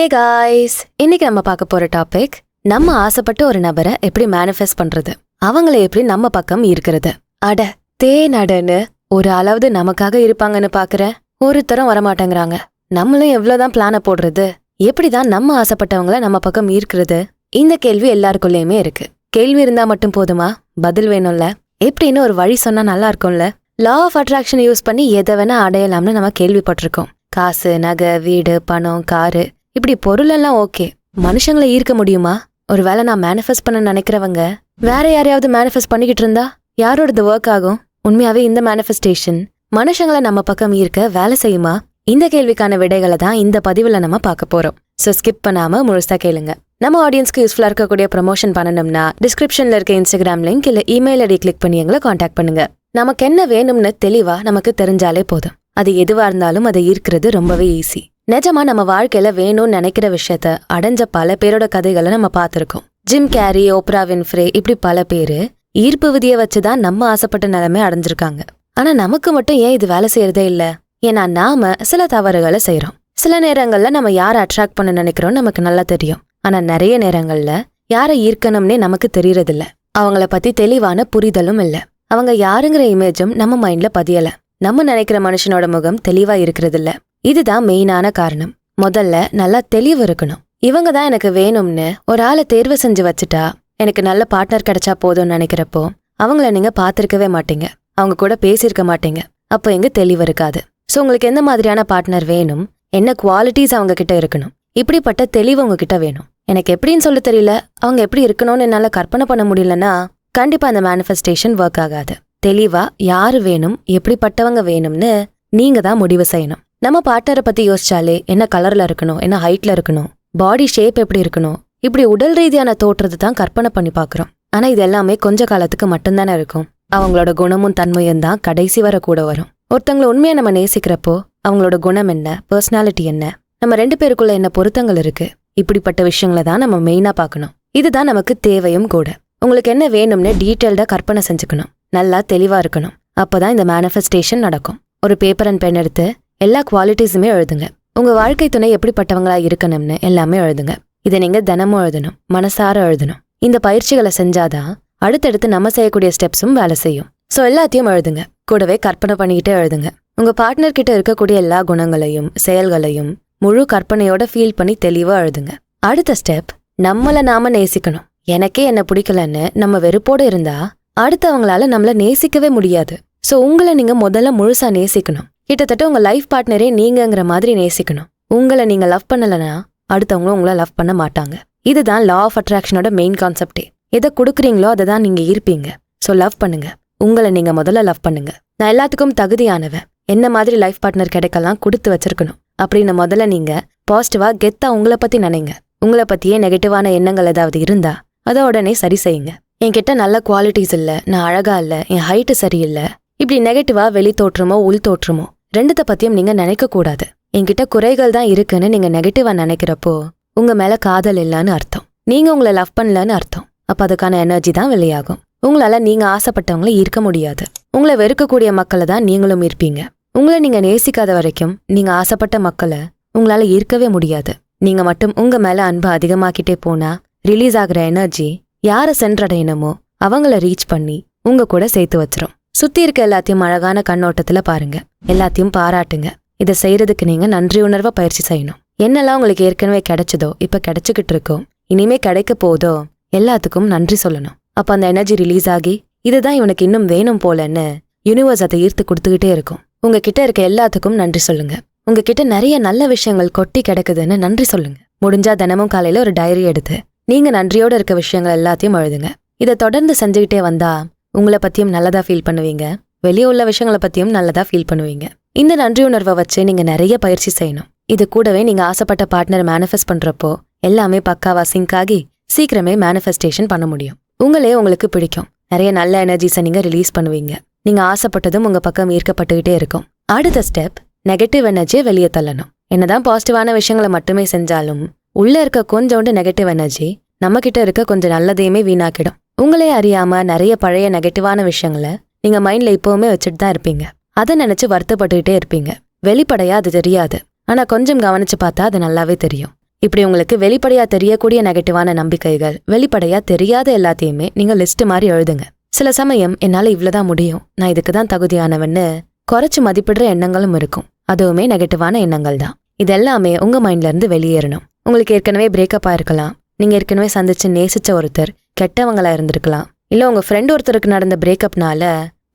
Hey guys இன்னைக்கு நம்ம பார்க்க போற டாபிக் நம்ம ஆசைப்பட்ட ஒரு நபரை எப்படி மேனிஃபெஸ்ட் பண்றது? அவங்கள எப்படி நம்ம பக்கம் இருக்கிறது அட தேனடன்னு ஒரு அளவுது நமக்காக இருப்பாங்கன்னு பாக்குறேன். ஒருத்தரும் வரமாட்டேங்கிறாங்க. நம்மளும் எவ்வளவுதான் பிளான போடுறது? எப்படிதான் நம்ம ஆசைப்பட்டவங்கள நம்ம பக்கம் ஈர்க்கிறது? இந்த கேள்வி எல்லாருக்குள்ளேயுமே இருக்கு. கேள்வி இருந்தா மட்டும் போதுமா? பதில் வேணும்ல? எப்படின்னு ஒரு வழி சொன்னா நல்லா இருக்கும்ல? லா ஆஃப் அட்ராக்ஷன் யூஸ் பண்ணி எதை வேணா அடையலாம்னு நம்ம கேள்விப்பட்டிருக்கோம். காசு நகை வீடு பணம் காரு. இப்படி பொருள் எல்லாம் ஓகே. மனுஷங்களை ஈர்க்க முடியுமா? ஒருவேளை நான் மேனிஃபெஸ்ட் பண்ண நினைக்கிறவங்க வேற யாரையாவது மேனிஃபெஸ்ட் பண்ணிக்கிட்டு இருந்தா? யாரோடது ஒர்க் ஆகும்? உண்மையாவே இந்த மேனிஃபெஸ்டேஷன் மனுஷங்களை நம்ம பக்கம் ஈர்க்க வேலை செய்யுமா? இந்த கேள்விக்கான விடைகளை தான் இந்த பதிவுல நம்ம பார்க்க போறோம். ஸோ ஸ்கிப் பண்ணாம முழுசா கேளுங்க. நம்ம ஆடியன்ஸ்க்கு யூஸ்ஃபுல்லா இருக்கக்கூடிய ப்ரமோஷன் பண்ணணும்னா டிஸ்கிரிப்ஷன்ல இருக்க இன்ஸ்டாகிராம் லிங்க் இல்ல இமெயில் ஐடி கிளிக் பண்ணி எங்களை காண்டாக்ட் பண்ணுங்க. நமக்கு என்ன வேணும்னு தெளிவா நமக்கு தெரிஞ்சாலே போதும். அது எதுவா இருந்தாலும் அதை ஈர்க்கிறது ரொம்பவே ஈஸி நிஜமா நம்ம வாழ்க்கையில வேணும்னு நினைக்கிற விஷயத்த அடைஞ்ச பல பேரோட கதைகளை நம்ம பார்த்திருக்கோம். ஜிம் கேரி ஓப்ரா வின்ஃப்ரே இப்படி பல பேரு ஈர்ப்பு விதியை வச்சுதான் நம்ம ஆசைப்பட்ட நிலைமை அடைஞ்சிருக்காங்க. ஆனா நமக்கு மட்டும் ஏன் இது வேலை செய்யறதே இல்ல? ஏன்னா நாம சில தவறுகளை செய்யறோம் சில நேரங்கள்ல நம்ம யாரை அட்ராக்ட் பண்ண நினைக்கிறோம் நமக்கு நல்லா தெரியும். ஆனா நிறைய நேரங்கள்ல யாரை ஈர்க்கணும்னே நமக்கு தெரியறதில்ல. அவங்கள பத்தி தெளிவான புரிதலும் இல்ல. அவங்க யாருங்கிற இமேஜும் நம்ம மைண்ட்ல பதியல. நம்ம நினைக்கிற மனுஷனோட முகம் தெளிவா இருக்கிறதில்ல. இதுதான் மெயினான காரணம். முதல்ல நல்லா தெளிவு இருக்கணும். இவங்க தான் எனக்கு வேணும்னு ஒரு ஆளை தேர்வு செஞ்சு வச்சுட்டா எனக்கு நல்ல பார்ட்னர் கிடைச்சா போதும்னு நினைக்கிறப்போ அவங்கள நீங்க பார்த்துருக்கவே மாட்டீங்க. அவங்க கூட பேசியிருக்க மாட்டீங்க. அப்போ எங்க தெளிவு இருக்காது. ஸோ உங்களுக்கு எந்த மாதிரியான பார்ட்னர் வேணும்? என்ன குவாலிட்டிஸ் அவங்க கிட்ட இருக்கணும்? இப்படிப்பட்ட தெளிவு உங்ககிட்ட வேணும். எனக்கு எப்படின்னு சொல்ல தெரியல. அவங்க எப்படி இருக்கணும்னு என்னால் கற்பனை பண்ண முடியலன்னா கண்டிப்பா அந்த மேனிஃபெஸ்டேஷன் ஒர்க் ஆகாது. தெளிவா யாரு வேணும் எப்படிப்பட்டவங்க வேணும்னு நீங்க தான் முடிவு செய்யணும். நம்ம பார்ட்னரை பத்தி யோசிச்சாலே என்ன கலர்ல இருக்கணும் என்ன ஹைட்ல இருக்கணும் பாடி ஷேப் எப்படி இருக்கணும் இப்படி உடல் ரீதியான தோற்றத்தை தான் கற்பனை பண்ணி பார்க்குறோம். ஆனா இது எல்லாமே கொஞ்ச காலத்துக்கு மட்டும்தானே இருக்கும். அவங்களோட குணமும் தன்மையும் தான் கடைசி வர கூட வரும். ஒருத்தங்களை உண்மையா நம்ம நேசிக்கிறப்போ அவங்களோட குணம் என்ன பர்சனாலிட்டி என்ன நம்ம ரெண்டு பேருக்குள்ள என்ன பொருத்தங்கள் இருக்கு இப்படிப்பட்ட விஷயங்களை தான் நம்ம மெயினா பார்க்கணும். இதுதான் நமக்கு தேவையும் கூட. உங்களுக்கு என்ன வேணும்னு டீட்டெயில்டா கற்பனை செஞ்சுக்கணும். நல்லா தெளிவா இருக்கணும். அப்பதான் இந்த மேனிஃபெஸ்டேஷன் நடக்கும். ஒரு பேப்பர் அண்ட் பென் எடுத்து எல்லா குவாலிட்டிஸுமே எழுதுங்க. உங்க வாழ்க்கை துணை எப்படிப்பட்டவங்களா இருக்கணும்னு எல்லாமே எழுதுங்க. இதை நீங்க தினமும் எழுதணும். மனசார எழுதணும். இந்த பயிற்சிகளை செஞ்சாதான் அடுத்தடுத்து நம்ம செய்யக்கூடிய ஸ்டெப்ஸும் வேலை செய்யும். ஸோ எல்லாத்தையும் எழுதுங்க. கூடவே கற்பனை பண்ணிக்கிட்டே எழுதுங்க. உங்க பார்ட்னர் கிட்ட இருக்கக்கூடிய எல்லா குணங்களையும் செயல்களையும் முழு கற்பனையோட ஃபீல் பண்ணி தெளிவா எழுதுங்க. அடுத்த ஸ்டெப் நம்மள நாம நேசிக்கணும். எனக்கே என்ன பிடிக்கலன்னு நம்ம வெறுப்போட இருந்தா அடுத்தவங்களால நம்மள நேசிக்கவே முடியாது. சோ உங்களை நீங்க முதல்ல முழுசா நேசிக்கணும். கிட்டத்தட்ட உங்க லைஃப் பார்ட்னரே நீங்கங்கிற மாதிரி நேசிக்கணும். உங்களை நீங்க லவ் பண்ணலனா அடுத்தவங்களும் உங்களை லவ் பண்ண மாட்டாங்க. இதுதான் லா ஆஃப் அட்ராக்ஷனோட மெயின் கான்செப்டே எதை கொடுக்குறீங்களோ அதை தான் நீங்க இருப்பீங்க. ஸோ லவ் பண்ணுங்க. உங்களை நீங்க முதல்ல லவ் பண்ணுங்க. நான் எல்லாத்துக்கும் தகுதியானவன். என்ன மாதிரி லைஃப் பார்ட்னர் கிடைக்கலாம் கொடுத்து வச்சிருக்கணும். அப்படின்னு முதல்ல நீங்க பாசிட்டிவா கெத்தா உங்களை பத்தி நினைங்க. உங்களை பத்தியே நெகட்டிவான எண்ணங்கள் ஏதாவது இருந்தா அதை உடனே சரி செய்யுங்க. என்கிட்ட நல்ல குவாலிட்டிஸ் இல்லை நான் அழகா இல்லை என் ஹைட்டு சரியில்லை. இப்படி நெகட்டிவா வெளி தோற்றமோ உள் தோற்றமோ ரெண்டுத்த பத்தியும் நீங்க நினைக்க கூடாது. என்கிட்ட குறைகள் தான் இருக்குன்னு நீங்க நெகட்டிவா நினைக்கிறப்போ உங்க மேல காதல் இல்லைன்னு அர்த்தம். நீங்க உங்களை லவ் பண்ணலன்னு அர்த்தம். அப்ப அதுக்கான எனர்ஜி தான் வெளியாகும். உங்களால நீங்க ஆசைப்பட்டவங்களை ஈர்க்க முடியாது. உங்களை வெறுக்கக்கூடிய மக்களை தான் நீங்களும் ஈர்ப்பீங்க. உங்களை நீங்க நேசிக்காத வரைக்கும் நீங்க ஆசைப்பட்ட மக்களை உங்களால ஈர்க்கவே முடியாது. நீங்க மட்டும் உங்க மேல அன்பு அதிகமாக்கிட்டே போனா ரிலீஸ் ஆகிற எனர்ஜி யாரை சென்றடையணுமோ அவங்கள ரீச் பண்ணி உங்க கூட சேர்த்து வச்சிரும். சுத்தி இருக்க எல்லாத்தையும் அழகான கண்ணோட்டத்துல பாருங்க. எல்லாத்தையும் பாராட்டுங்க. இதை செய்யறதுக்கு நீங்க நன்றி உணர்வை பயிற்சி செய்யணும். என்னெல்லாம் உங்களுக்கு ஏற்கனவே கிடைச்சதோ இப்ப கிடைச்சுக்கிட்டு இருக்கோ இனிமே கிடைக்க போதோ எல்லாத்துக்கும் நன்றி சொல்லணும். அப்ப அந்த எனர்ஜி ரிலீஸ் ஆகி இதுதான் இவனுக்கு இன்னும் வேணும் போலன்னு யூனிவர்ஸ் அதை ஈர்த்து கொடுத்துக்கிட்டே இருக்கும். உங்ககிட்ட இருக்க எல்லாத்துக்கும் நன்றி சொல்லுங்க. உங்ககிட்ட நிறைய நல்ல விஷயங்கள் கொட்டி கிடக்குதுன்னு நன்றி சொல்லுங்க. முடிஞ்சா தினமும் காலையில ஒரு டைரி எடுத்து நீங்க நன்றியோட இருக்க விஷயங்கள் எல்லாத்தையும் எழுதுங்க இதை தொடர்ந்து செஞ்சுக்கிட்டே வந்தா உங்களை பற்றியும் நல்லதாக ஃபீல் பண்ணுவீங்க. வெளியே உள்ள விஷயங்களை பற்றியும் நல்லதாக ஃபீல் பண்ணுவீங்க. இந்த நன்றி உணர்வை வச்சு நீங்கள் நிறைய பயிற்சி செய்யணும். இது கூடவே நீங்கள் ஆசைப்பட்ட பார்ட்னர் மேனிஃபெஸ்ட் பண்ணுறப்போ எல்லாமே பக்காவா சிங்க் ஆகி சீக்கிரமே மேனிஃபெஸ்டேஷன் பண்ண முடியும். உங்களே உங்களுக்கு பிடிக்கும். நிறைய நல்ல எனர்ஜிஸை நீங்கள் ரிலீஸ் பண்ணுவீங்க. நீங்கள் ஆசைப்பட்டதும் உங்கள் பக்கம் ஈர்க்கப்பட்டுக்கிட்டே இருக்கும். அடுத்த ஸ்டெப் நெகட்டிவ் எனர்ஜியை வெளியே தள்ளணும். என்னதான் பாசிட்டிவான விஷயங்களை மட்டுமே செஞ்சாலும் உள்ளே இருக்க கொஞ்சோண்டு நெகட்டிவ் எனர்ஜி நம்மக்கிட்ட இருக்க கொஞ்சம் நல்லதையுமே வீணாக்கிடும். உங்களே அறியாம நிறைய பழைய நெகட்டிவான விஷயங்களை நீங்க மைண்ட்ல இப்பவுமே வச்சுட்டு தான் இருப்பீங்க. அதை நினைச்சு வருத்தப்பட்டுக்கிட்டே இருப்பீங்க. வெளிப்படையா அது தெரியாது. ஆனா கொஞ்சம் கவனிச்சு பார்த்தா அது நல்லாவே தெரியும். இப்படி உங்களுக்கு வெளிப்படையா தெரியக்கூடிய நெகட்டிவான நம்பிக்கைகள் வெளிப்படையா தெரியாத எல்லாத்தையுமே நீங்க லிஸ்ட் மாதிரி எழுதுங்க. சில சமயம் என்னால இவ்வளவுதான் முடியும். நான் இதுக்கு தான் தகுதியானவன்னு குறைச்சு மதிப்பிடுற எண்ணங்களும் இருக்கும். அதுவுமே நெகட்டிவான எண்ணங்கள் தான். இது எல்லாமே உங்க மைண்ட்ல இருந்து வெளியேறணும். உங்களுக்கு ஏற்கனவே பிரேக்கப் ஆயிருக்கலாம் நீங்க ஏற்கனவே சந்திச்சு நேசிச்ச ஒருத்தர் கெட்டவங்களா இருந்திருக்கலாம். இல்ல உங்க ஃப்ரெண்ட் ஒருத்தருக்கு நடந்த பிரேக்கப்னால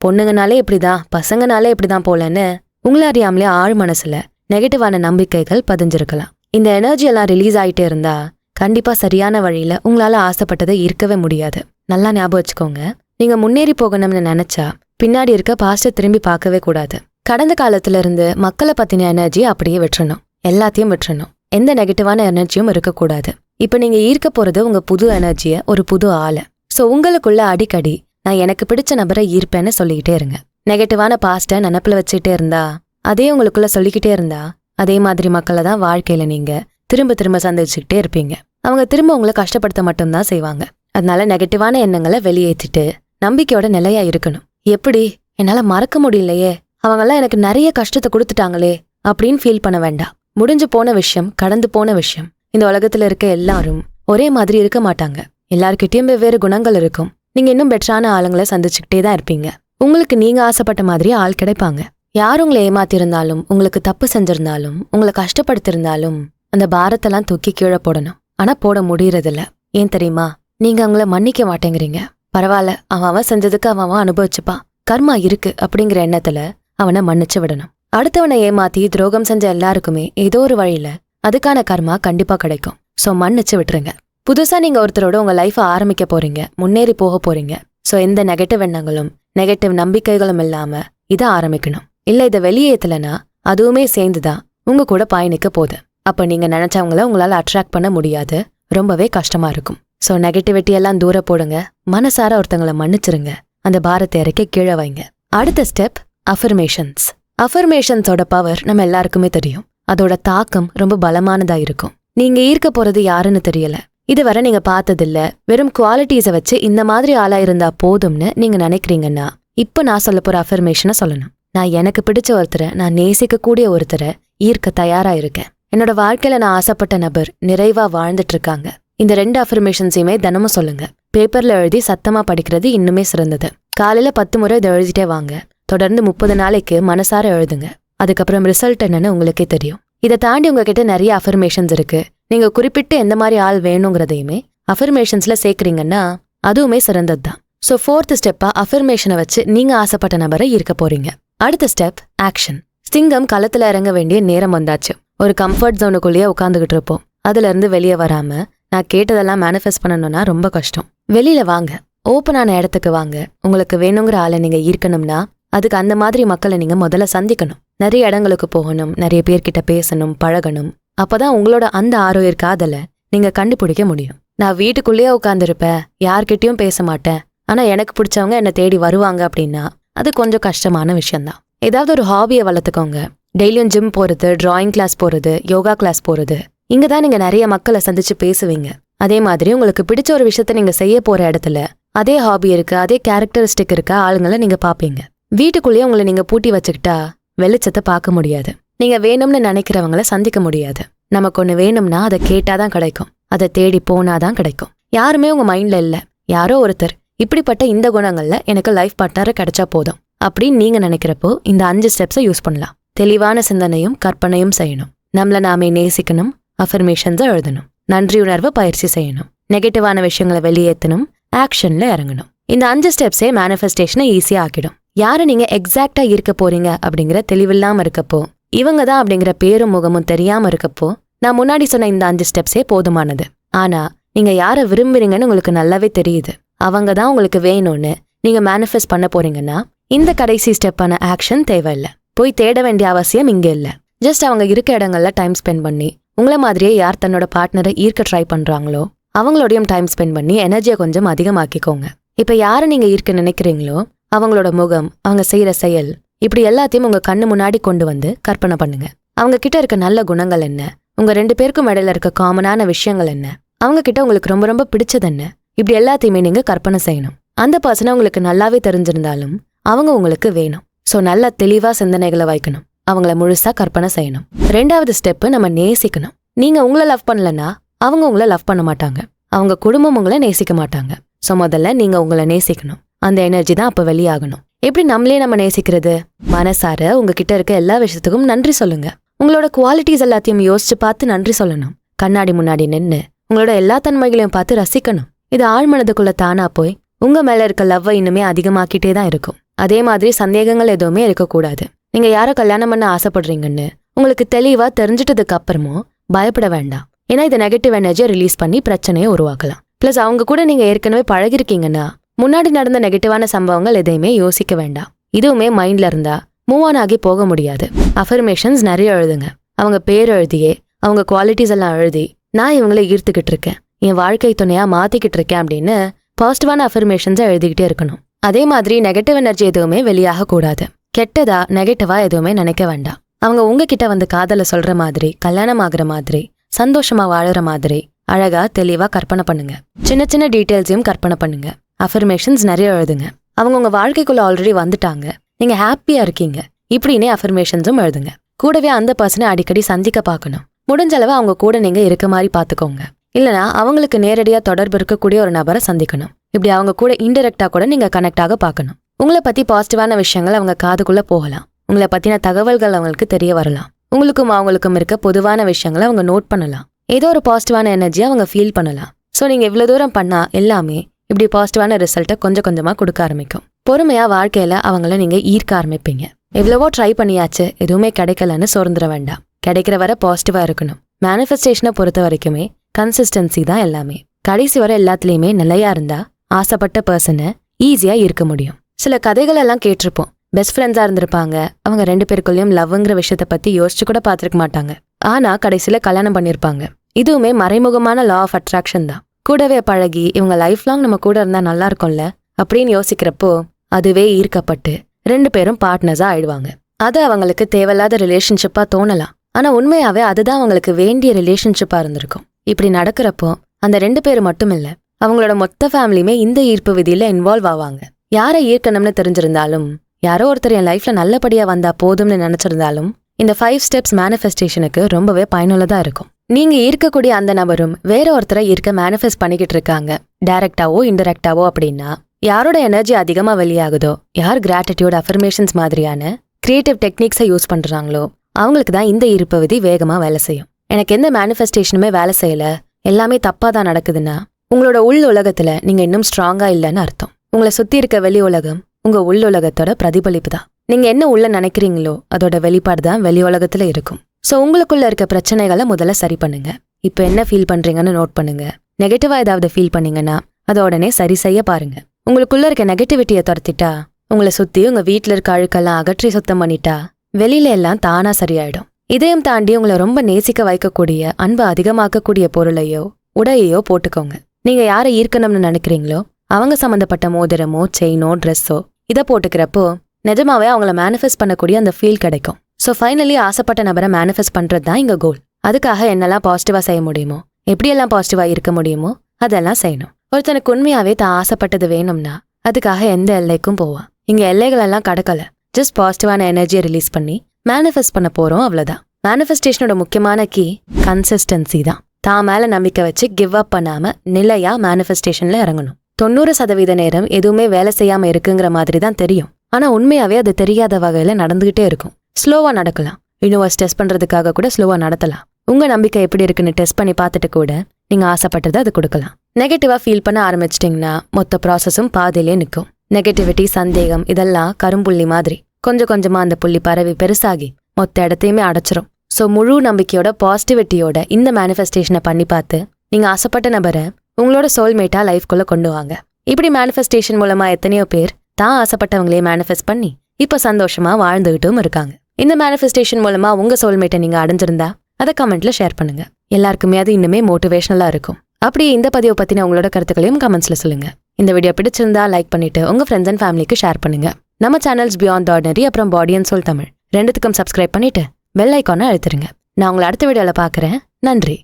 பொண்ணுங்கனாலே இப்படிதான் பசங்கனாலே இப்படிதான் போலன்னு உங்களை அறியாமலே ஆழ் மனசுல நெகட்டிவான நம்பிக்கைகள் பதிஞ்சிருக்கலாம். இந்த எனர்ஜி எல்லாம் ரிலீஸ் ஆயிட்டே இருந்தா கண்டிப்பா சரியான வழியில உங்களால ஆசைப்பட்டதை இருக்கவே முடியாது. நல்லா ஞாபகம் வச்சுக்கோங்க. நீங்க முன்னேறி போகணும்னு நினைச்சா பின்னாடி இருக்க பாஸ்ட திரும்பி பார்க்கவே கூடாது. கடந்த காலத்துல இருந்து மக்களை பத்தின எனர்ஜி அப்படியே விட்டுறணும். எல்லாத்தையும் விட்டுறணும். எந்த நெகட்டிவான எனர்ஜியும் இருக்கக்கூடாது. இப்போ நீங்க ஈர்க்க போறது உங்க புது எனர்ஜியை ஒரு புது ஆளை. ஸோ உங்களுக்குள்ள அடிக்கடி நான் எனக்கு பிடிச்ச நபரை ஈர்ப்பேன்னு சொல்லிக்கிட்டே இருங்க. நெகட்டிவான பாஸ்ட்டை நினப்பில் வச்சுட்டே இருந்தா அதே உங்களுக்குள்ள சொல்லிக்கிட்டே இருந்தா அதே மாதிரி மக்களை தான் வாழ்க்கையில நீங்க திரும்ப திரும்ப சந்திச்சுக்கிட்டே இருப்பீங்க. அவங்க திரும்ப உங்களை கஷ்டப்படுத்த மட்டும்தான் செய்வாங்க. அதனால நெகட்டிவான எண்ணங்களை வெளியேற்றிட்டு நம்பிக்கையோட நிலையா இருக்கணும். எப்படி? என்னால மறக்க முடியலையே. அவங்கெல்லாம் எனக்கு நிறைய கஷ்டத்தை கொடுத்துட்டாங்களே அப்படின்னு ஃபீல் பண்ண வேண்டாம். முடிஞ்சு போன விஷயம் கடந்து போன விஷயம். இந்த உலகத்துல இருக்க எல்லாரும் ஒரே மாதிரி இருக்க மாட்டாங்க. எல்லார்கிட்டயும் வெவ்வேறு குணங்கள் இருக்கும். நீங்க இன்னும் பெட்டரான ஆளுங்களை சந்திச்சுக்கிட்டே தான் இருப்பீங்க. உங்களுக்கு நீங்க ஆசைப்பட்ட மாதிரி ஆள் கிடைப்பாங்க. யார் உங்களை ஏமாத்திருந்தாலும் உங்களுக்கு தப்பு செஞ்சிருந்தாலும் உங்களை கஷ்டப்படுத்திருந்தாலும் அந்த பாரத்தெல்லாம் தூக்கி கீழே போடணும். ஆனா போட முடியறதில்ல. ஏன் தெரியுமா? நீங்க அவங்கள மன்னிக்க மாட்டேங்கிறீங்க. பரவாயில்ல அவன் அவன் செஞ்சதுக்கு அவன் அவன் அனுபவிச்சுப்பான். கர்மா இருக்கு அப்படிங்கிற எண்ணத்துல அவனை மன்னிச்சு விடணும். அடுத்தவனை ஏமாத்தி துரோகம் செஞ்ச எல்லாருக்குமே ஏதோ ஒரு வழியில அதுக்கான கர்மா கண்டிப்பா கிடைக்கும். சோ மன்னிச்சு விட்டுருங்க. புதுசா நீங்க ஒருத்தரோட உங்க லைஃப்பை ஆரம்பிக்க போறீங்க. முன்னேறி போக போறீங்க. சோ எந்த நெகட்டிவ் எண்ணங்களும் நெகட்டிவ் நம்பிக்கைகளும் இல்லாம இதை ஆரம்பிக்கணும். இல்ல இதை வெளியேத்தலனா அதுவுமே சேர்ந்துதான் உங்க கூட பயணிக்க போகுது. அப்ப நீங்க நினைச்சவங்கள உங்களால அட்ராக்ட் பண்ண முடியாது. ரொம்பவே கஷ்டமா இருக்கும். சோ நெகட்டிவிட்டி எல்லாம் தூர போடுங்க. மனசார ஒருத்தங்களை மன்னிச்சிருங்க. அந்த பாரத்தை இறக்கி கீழே வைங்க. அடுத்த ஸ்டெப் அஃபர்மேஷன்ஸ் அஃபர்மேஷன்ஸோட பவர் நம்ம எல்லாருக்குமே தெரியும். அதோட தாக்கம் ரொம்ப பலமானதா இருக்கும். நீங்க ஈர்க்க போறது யாருன்னு தெரியல. இதுவரை நீங்க பார்த்ததில்ல. வெறும் குவாலிட்டிஸை வச்சு இந்த மாதிரி ஆளா இருந்தா போதும்னு நீங்க நினைக்கிறீங்கன்னா இப்ப நான் சொல்ல போற அஃபர்மேஷனை சொல்லணும். நான் எனக்கு பிடிச்ச ஒருத்தரை நான் நேசிக்கக்கூடிய ஒருத்தரை ஈர்க்க தயாரா இருக்கேன். என்னோட வாழ்க்கையில நான் ஆசைப்பட்ட நபர் நிறைவா வாழ்ந்துட்டு இருக்காங்க. இந்த ரெண்டு அஃபர்மேஷன்ஸையுமே தினமும் சொல்லுங்க. பேப்பர்ல எழுதி சத்தமா படிக்கிறது இன்னுமே சிறந்தது. காலையில பத்து முறை இதை எழுதிட்டே வாங்க. தொடர்ந்து முப்பது நாளைக்கு மனசார எழுதுங்க. அதுக்கப்புறம் ரிசல்ட் என்னன்னு உங்களுக்கே தெரியும். இதை தாண்டி உங்ககிட்ட நிறைய அஃபர்மேஷன்ஸ் இருக்கு. நீங்க குறிப்பிட்டு எந்த மாதிரி ஆள் வேணுங்கிறதையுமே அஃபர்மேஷன்ஸ்ல சேர்க்குறீங்கன்னா அதுவுமே சிறந்தது தான் ஸோ ஃபோர்த் ஸ்டெப்பா அஃபர்மேஷனை வச்சு நீங்க ஆசைப்பட்ட நபரை இருக்க போறீங்க. அடுத்த ஸ்டெப் ஆக்ஷன் சிங்கம் களத்துல இறங்க வேண்டிய நேரம் வந்தாச்சு. ஒரு கம்ஃபர்ட் ஜோனுக்குள்ளேயே உட்காந்துக்கிட்டு இருப்போம். அதுல இருந்து வெளியே வராம நான் கேட்டதெல்லாம் மேனிஃபெஸ்ட் பண்ணணும்னா ரொம்ப கஷ்டம். வெளியில வாங்க. ஓப்பனான இடத்துக்கு வாங்க. உங்களுக்கு வேணுங்கிற ஆளை நீங்க ஈர்க்கணும்னா அதுக்கு அந்த மாதிரி மக்களை நீங்க முதல்ல சந்திக்கணும். நிறைய இடங்களுக்கு போகணும் நிறைய பேர்கிட்ட பேசணும் பழகணும். அப்பதான் உங்களோட அந்த ஆரோக்கிய காதலை நீங்க கண்டுபிடிக்க முடியும். நான் வீட்டுக்குள்ளேயே உட்காந்துருப்பேன் யார்கிட்டயும் பேச மாட்டேன். ஆனா எனக்கு பிடிச்சவங்க என்னை தேடி வருவாங்க அப்படின்னா அது கொஞ்சம் கஷ்டமான விஷயம்தான். ஏதாவது ஒரு ஹாபியை வளர்த்துக்கோங்க. டெய்லியும் ஜிம் போறது டிராயிங் கிளாஸ் போறது யோகா கிளாஸ் போறது. இங்கே தான் நீங்க நிறைய மக்களை சந்திச்சு பேசுவீங்க. அதே மாதிரி உங்களுக்கு பிடிச்ச ஒரு விஷயத்த நீங்க செய்ய போற இடத்துல அதே ஹாபி இருக்கு அதே கேரக்டரிஸ்டிக் இருக்க ஆளுங்களை நீங்க பாப்பீங்க வீட்டுக்குள்ளேயே உங்களை நீங்க பூட்டி வச்சுக்கிட்டா வெளிச்சத்தை பார்க்க முடியாது. நீங்க வேணும்னு நினைக்கிறவங்கள சந்திக்க முடியாது. நமக்கு ஒண்ணு வேணும்னா அதை கேட்டாதான் கிடைக்கும். அதை தேடி போனாதான் கிடைக்கும். யாருமே உங்க மைண்ட்ல இல்ல. யாரோ ஒருத்தர் இப்படிப்பட்ட இந்த குணங்கள்ல எனக்கு லைஃப் பார்ட்னர் கிடைச்சா போதும். அப்படின்னு நீங்க நினைக்கிறப்போ இந்த அஞ்சு ஸ்டெப்ஸை யூஸ் பண்ணலாம். தெளிவான சிந்தனையும் கற்பனையும் செய்யணும். நம்மளை நாமே நேசிக்கணும் அஃபர்மேஷன்ஸை எழுதணும். நன்றியுணர்வை பயிற்சி செய்யணும். நெகட்டிவான விஷயங்களை வெளியேற்றணும் ஆக்ஷன்ல இறங்கணும். இந்த அஞ்சு ஸ்டெப்ஸே மேனிஃபெஸ்டேஷனை ஈஸியா ஆக்கிடும். யாரை நீங்க எக்ஸாக்டா இருக்க போறீங்க அப்படிங்கிற தெளிவில்லாம இருக்கப்போ இவங்க தான் அப்படிங்கிற பேரும் முகமும் தெரியாம இருக்கப்போ நான் முன்னாடி சொன்ன இந்த அஞ்சு ஸ்டெப்ஸே போதுமானது. ஆனா நீங்க யாரை விரும்புறீங்கன்னு உங்களுக்கு நல்லாவே தெரியுது. அவங்க தான் உங்களுக்கு வேணும்னு நீங்க மேனிஃபெஸ்ட் பண்ண போறீங்கன்னா இந்த கடைசி ஸ்டெப்பான ஆக்ஷன் தேவையில்லை. போய் தேட வேண்டிய அவசியம் இங்க இல்ல. ஜஸ்ட் அவங்க இருக்க இடங்கள்ல டைம் ஸ்பெண்ட் பண்ணி உங்களை மாதிரியே யார் தன்னோட பார்ட்னரை ஈர்க்க ட்ரை பண்றாங்களோ அவங்களோடையும் டைம் ஸ்பெண்ட் பண்ணி எனர்ஜியை கொஞ்சம் அதிகமாக்கிக்கோங்க. இப்ப யாரை நீங்க ஈர்க்க நினைக்கிறீங்களோ அவங்களோட முகம் அவங்க செய்யற செயல் இப்படி எல்லாத்தையும் உங்க கண்ணு முன்னாடி கொண்டு வந்து கற்பனை பண்ணுங்க. அவங்க கிட்ட இருக்க நல்ல குணங்கள் என்ன? உங்க ரெண்டு பேருக்கும் இடையில இருக்க காமனான விஷயங்கள் என்ன? அவங்க கிட்ட உங்களுக்கு ரொம்ப ரொம்ப பிடிச்சது என்ன? இப்படி எல்லாத்தையுமே நீங்க கற்பனை செய்யணும். அந்த பர்சனை உங்களுக்கு நல்லாவே தெரிஞ்சிருந்தாலும் அவங்க உங்களுக்கு வேணும். சோ நல்ல தெளிவா சிந்தனைகளை வைக்கணும். அவங்கள முழுசா கற்பனை செய்யணும். ரெண்டாவது ஸ்டெப் நம்ம நேசிக்கணும். நீங்க உங்களை லவ் பண்ணலன்னா அவங்க உங்களை லவ் பண்ண மாட்டாங்க. அவங்க குடும்பம் உங்களை நேசிக்க மாட்டாங்க. ஸோ முதல்ல நீங்க உங்களை நேசிக்கணும். அந்த எனர்ஜி தான் அப்போ வெளியாகணும். எப்படி நம்மளே நம்ம நேசிக்கிறது? மனசார உங்ககிட்ட இருக்க எல்லா விஷயத்துக்கும் நன்றி சொல்லுங்க. உங்களோட குவாலிட்டிஸ் எல்லாத்தையும் யோசிச்சு பார்த்து நன்றி சொல்லணும். கண்ணாடி முன்னாடி நின்று உங்களோட எல்லா தன்மைகளையும் பார்த்து ரசிக்கணும். இது ஆழ்மனதுக்குள்ள தானா போய் உங்க மேல இருக்க லவ்வை இன்னுமே அதிகமாக்கிட்டே தான் இருக்கும். அதே மாதிரி சந்தேகங்கள் எதுவுமே இருக்கக்கூடாது. நீங்க யாரை கல்யாணம் பண்ண ஆசைப்படுறீங்கன்னு உங்களுக்கு தெளிவா தெரிஞ்சிட்டதுக்கு அப்புறமும் பயப்பட வேண்டாம். ஏன்னா இது நெகட்டிவ் எனர்ஜியை ரிலீஸ் பண்ணி பிரச்சனையை உருவாக்கலாம். ப்ளஸ் அவங்க கூட நீங்க ஏற்கனவே பழகிருக்கீங்கன்னா முன்னாடி நடந்த நெகட்டிவான சம்பவங்கள் எதையுமே யோசிக்க வேண்டாம். இதுவுமே மைண்ட்ல இருந்தா மூவ் ஆன் ஆகி போக முடியாது. அஃபர்மேஷன்ஸ் நிறைய எழுதுங்க. அவங்க பேர் எழுதியே அவங்க குவாலிட்டிஸ் எல்லாம் எழுதி நான் இவங்களை ஈர்த்துக்கிட்டு இருக்கேன். என் வாழ்க்கை துணையா மாத்திக்கிட்டு இருக்கேன் அப்படின்னு பாசிட்டிவான அஃபர்மேஷன்ஸை எழுதிக்கிட்டே இருக்கணும். அதே மாதிரி நெகட்டிவ் எனர்ஜி எதுவுமே வெளியாக கூடாது. கெட்டதா நெகட்டிவா எதுவுமே நினைக்க வேண்டாம். அவங்க உங்ககிட்ட வந்து காதல சொல்ற மாதிரி கல்யாணம் ஆகுற மாதிரி சந்தோஷமா வாழற மாதிரி அழகா தெளிவா கற்பனை பண்ணுங்க. சின்ன சின்ன டீட்டெயில்ஸையும் கற்பனை பண்ணுங்க. அஃபர்மேஷன்ஸ் நிறைய எழுதுங்க. அவங்க உங்க வாழ்க்கைக்குள்ள ஆல்ரெடி வந்துட்டாங்க. நீங்க ஹாப்பியா இருக்கீங்க. இப்படின்னே அஃபர்மேஷன்ஸும் எழுதுங்க. கூடவே அந்த பர்சனை அடிக்கடி சந்திக்க பார்க்கணும். முடிஞ்ச அளவு அவங்க கூட நீங்க இருக்க மாதிரி பாத்துக்கோங்க இல்லனா அவங்களுக்கு நேரடியா தொடர்பு இருக்கக்கூடிய ஒரு நபரை சந்திக்கணும். இப்படி அவங்க கூட இன்டெரக்டா கூட நீங்க கனெக்ட் ஆக பார்க்கணும். உங்களை பத்தி பாசிட்டிவான விஷயங்கள் அவங்க காதுக்குள்ள போகலாம். உங்களை பத்தின தகவல்கள் அவங்களுக்கு தெரிய வரலாம். உங்களுக்கும் அவங்களுக்கும் இருக்க பொதுவான விஷயங்களை அவங்க நோட் பண்ணலாம். ஏதோ ஒரு பாசிட்டிவான எனர்ஜியை அவங்க ஃபீல் பண்ணலாம். ஸோ நீங்க இவ்வளவு தூரம் பண்ணா எல்லாமே இப்படி பாசிட்டிவான ரிசல்ட்டை கொஞ்சம் கொஞ்சமாக கொடுக்க ஆரம்பிக்கும். பொறுமையாக வாழ்க்கையில் அவங்கள நீங்கள் ஈர்க்க ஆரம்பிப்பீங்க. எவ்வளவோ ட்ரை பண்ணியாச்சு எதுவுமே கிடைக்கலன்னு சோர்ந்துட வேண்டாம். கிடைக்கிற வர பாசிட்டிவாக இருக்கணும். மேனிஃபெஸ்டேஷனை பொறுத்த வரைக்குமே கன்சிஸ்டன்சி தான் எல்லாமே. கடைசி வர எல்லாத்துலேயுமே நிலையா இருந்தா ஆசைப்பட்ட பர்சனை ஈஸியாக இருக்க முடியும். சில கதைகள் எல்லாம் கேட்டிருப்போம். பெஸ்ட் ஃப்ரெண்ட்ஸாக இருந்திருப்பாங்க. அவங்க ரெண்டு பேருக்குள்ளேயும் லவ்ங்கிற விஷயத்த பற்றி யோசிச்சு கூட பார்த்துருக்க மாட்டாங்க. ஆனால் கடைசியில் கல்யாணம் பண்ணியிருப்பாங்க இதுவுமே மறைமுகமான லா ஆஃப் அட்ராக்ஷன் தான். கூடவே பழகி இவங்க லைஃப் லாங் நம்ம கூட இருந்தா நல்லா இருக்கும்ல? அப்படின்னு யோசிக்கிறப்போ அதுவே ஈர்க்கப்பட்டு ரெண்டு பேரும் பார்ட்னர்ஸா ஆயிடுவாங்க. அது அவங்களுக்கு தேவையில்லாத ரிலேஷன்ஷிப்பா தோணலாம். ஆனா உண்மையாவே அதுதான் அவங்களுக்கு வேண்டிய ரிலேஷன்ஷிப்பா இருந்திருக்கும். இப்படி நடக்கிறப்போ அந்த ரெண்டு பேர் மட்டும் இல்ல அவங்களோட மொத்த ஃபேமிலியுமே இந்த ஈர்ப்பு விதியில இன்வால்வ் ஆவாங்க. யாரை ஈர்க்கணும்னு தெரிஞ்சிருந்தாலும் யாரோ ஒருத்தர் என் லைஃப்ல நல்லபடியா வந்தா போதும்னு நினைச்சிருந்தாலும் இந்த ஃபைவ் ஸ்டெப்ஸ் மேனிஃபெஸ்டேஷனுக்கு ரொம்பவே பயனுள்ளதா இருக்கும். நீங்க ஈர்க்கக்கூடிய அந்த நபரும் வேற ஒருத்தரை ஈர்க்க மேனிஃபெஸ்ட் பண்ணிக்கிட்டு இருக்காங்க டைரக்டாவோ இன்டெரக்டாவோ அப்படின்னா யாரோட எனர்ஜி அதிகமா வெளியாகுதோ யார் கிராட்டிடியூட் அஃபர்மேஷன்ஸ் மாதிரியான கிரியேட்டிவ் டெக்னிக்ஸை யூஸ் பண்றாங்களோ அவங்களுக்கு தான் இந்த ஈர்ப்பு விதி வேகமா வேலை செய்யும். எனக்கு எந்த மேனிஃபெஸ்டேஷனுமே வேலை செய்யல எல்லாமே தப்பா தான் நடக்குதுன்னா உங்களோட உள் உலகத்துல நீங்க இன்னும் ஸ்ட்ராங்கா இல்லைன்னு அர்த்தம். உங்களை சுத்தி இருக்க வெளி உலகம் உங்க உள் உலகத்தோட பிரதிபலிப்பு தான். நீங்க என்ன உள்ள நினைக்கிறீங்களோ அதோட வெளிப்பாடு தான் வெளி உலகத்துல இருக்கும். ஸோ உங்களுக்குள்ள இருக்க பிரச்சனைகளை முதல்ல சரி பண்ணுங்க. இப்போ என்ன ஃபீல் பண்றீங்கன்னு நோட் பண்ணுங்க. நெகட்டிவா ஏதாவது ஃபீல் பண்ணீங்கன்னா அதை உடனே சரி செய்ய பாருங்க. உங்களுக்குள்ள இருக்க நெகட்டிவிட்டியை துரத்திட்டா உங்களை சுத்தி உங்க வீட்டில் இருக்க அழுக்கெல்லாம் அகற்றி சுத்தம் பண்ணிட்டா வெளியில எல்லாம் தானா சரியாயிடும். இதையும் தாண்டி உங்களை ரொம்ப நேசிக்க வைக்கக்கூடிய அன்பு அதிகமாக்கக்கூடிய பொருளையோ உடையையோ போட்டுக்கோங்க. நீங்க யாரை ஈர்க்கணும்னு நினைக்கிறீங்களோ அவங்க சம்மந்தப்பட்ட மோதிரமோ செயினோ ட்ரெஸ்ஸோ இதை போட்டுக்கிறப்போ நிஜமாவே அவங்கள மேனிஃபெஸ்ட் பண்ணக்கூடிய அந்த ஃபீல் கிடைக்கும். ஸோ ஃபைனலி ஆசைப்பட்ட நபரை மேனிஃபெஸ்ட் பண்ணுறது தான் இங்கே கோல் அதுக்காக என்னெல்லாம் பாசிட்டிவாக செய்ய முடியுமோ? எப்படியெல்லாம் பாசிட்டிவாக இருக்க முடியுமோ? அதெல்லாம் செய்யணும். ஒருத்தனுக்கு உண்மையாகவே தான் ஆசைப்பட்டது வேணும்னா அதுக்காக எந்த எல்லைக்கும் போவான். இங்கே எல்லைகளெல்லாம் கடக்கலை. ஜஸ்ட் பாசிட்டிவான எனர்ஜியை ரிலீஸ் பண்ணி மேனிஃபெஸ்ட் பண்ண போகிறோம் அவ்வளோதான் மேனிஃபெஸ்டேஷனோட முக்கியமான கீ கன்சிஸ்டன்சி தான். தான் மேலே நம்பிக்கை வச்சு கிவ் அப் பண்ணாமல் நிலையாக மேனிஃபெஸ்டேஷனில் இறங்கணும். தொண்ணூறு சதவீத நேரம் எதுவுமே வேலை செய்யாமல் இருக்குங்கிற மாதிரி தான் தெரியும். ஆனால் உண்மையாகவே அது தெரியாத வகையில் நடந்துகிட்டே இருக்கும். ஸ்லோவா நடக்கலாம். யூனிவர்ஸ் டெஸ்ட் பண்றதுக்காக கூட ஸ்லோவா நடத்தலாம். உங்க நம்பிக்கை எப்படி இருக்குன்னு டெஸ்ட் பண்ணி பார்த்துட்டு கூட நீங்க ஆசைப்பட்டதை அது கொடுக்கலாம். நெகட்டிவா ஃபீல் பண்ண ஆரம்பிச்சிட்டிங்கன்னா மொத்த ப்ராசஸும் பாதியிலே நிற்கும். நெகட்டிவிட்டி சந்தேகம் இதெல்லாம் கரும்புள்ளி மாதிரி. கொஞ்சம் கொஞ்சமா அந்த புள்ளி பரவி பெருசாகி மொத்த இடத்தையுமே அடைச்சிரும். ஸோ முழு நம்பிக்கையோட பாசிட்டிவிட்டியோட இந்த மேனிஃபெஸ்டேஷனை பண்ணி பார்த்து நீங்க ஆசைப்பட்ட நபரை உங்களோட சோல்மேட்டா லைஃப்குள்ள கொண்டு வாங்க. இப்படி மேனிஃபெஸ்டேஷன் மூலமா எத்தனையோ பேர் தான் ஆசைப்பட்டவங்களே மேனிஃபெஸ்ட் பண்ணி இப்ப சந்தோஷமா வாழ்ந்துகிட்டும் இருக்காங்க. இந்த மேனிஃபெஸ்டேஷன் மூலமா உங்க சோல்மேட்டை நீங்க அடைஞ்சிருந்தா அதை கமெண்ட்ல ஷேர் பண்ணுங்க. எல்லாருக்குமே அது இன்னுமே மோட்டிவேஷனலா இருக்கும். அப்படியே இந்த பதிவை பத்தின உங்களோட கருத்துக்களையும் கமெண்ட்ஸ்ல சொல்லுங்க. இந்த வீடியோ பிடிச்சிருந்தா லைக் பண்ணிட்டு உங்க ஃப்ரெண்ட்ஸ் அண்ட் ஃபேமிலிக்கு ஷேர் பண்ணுங்க. நம்ம சேனல்ஸ் பியாண்ட் ஆர்டினரி அப்புறம் பாடி அண்ட் சோல் தமிழ் ரெண்டுத்துக்கும் சப்ஸ்கிரைப் பண்ணிட்டு பெல் ஐக்கானை அழுத்துருங்க. நான் உங்களை அடுத்த வீடியோவில் பார்க்குறேன். நன்றி.